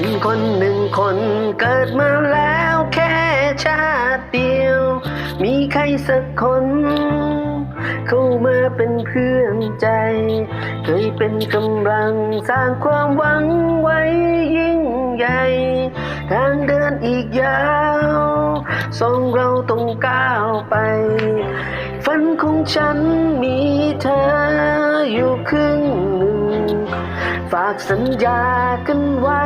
เป็นคนหนึ่งคนเกิดมาแล้วแค่ชาติเดียว มีใครสักคน เข้ามาเป็นเพื่อนใจ เคยเป็นกำลังสร้างความหวังไว้ยิ่งใหญ่ ทางเดินอีกยาวสองเราต้องก้าวไป ฝันของฉันมีเธออยู่ครึ่งหนึ่ง ฝากสัญญากันไว้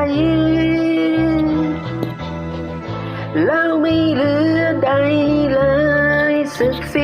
แล้วไม่เหลือใดเลยสักเสี้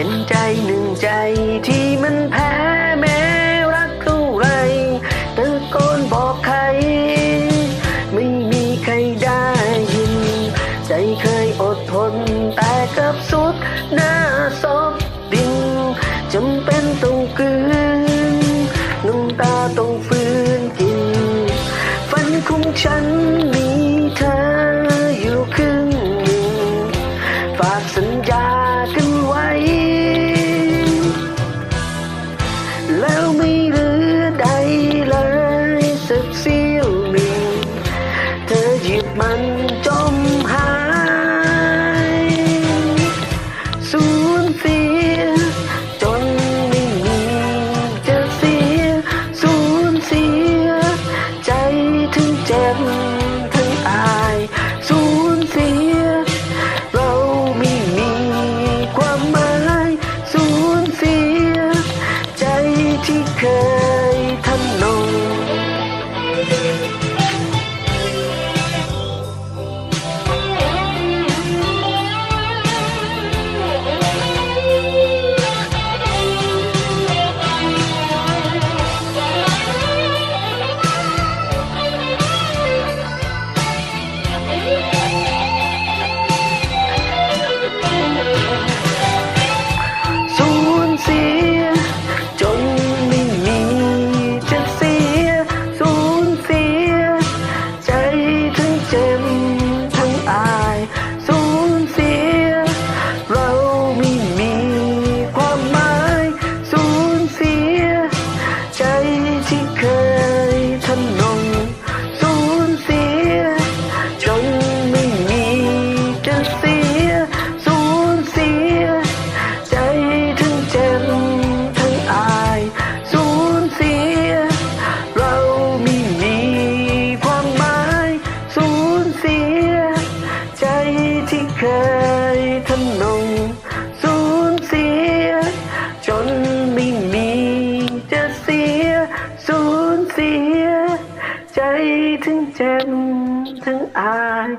เป็นใจหนึ่งใจที่มันแพ้แม้รักเท่าไรตะโกนบอกใคร ไม่มีใครได้ยิน ใจเคยอดทนแต่กับสุดหน้าซบดินจำเป็นต้องกืนน้ำตาต้องฝืนกิน ฝันของฉันมีเธออยู่ครึ่งหนึ่งฝากสัญญา ญ ที่เคยทำนงสูญเสีย จนไม่มีจะเสีย สูญเสีย ใจทั้งเจ็บทั้งอาย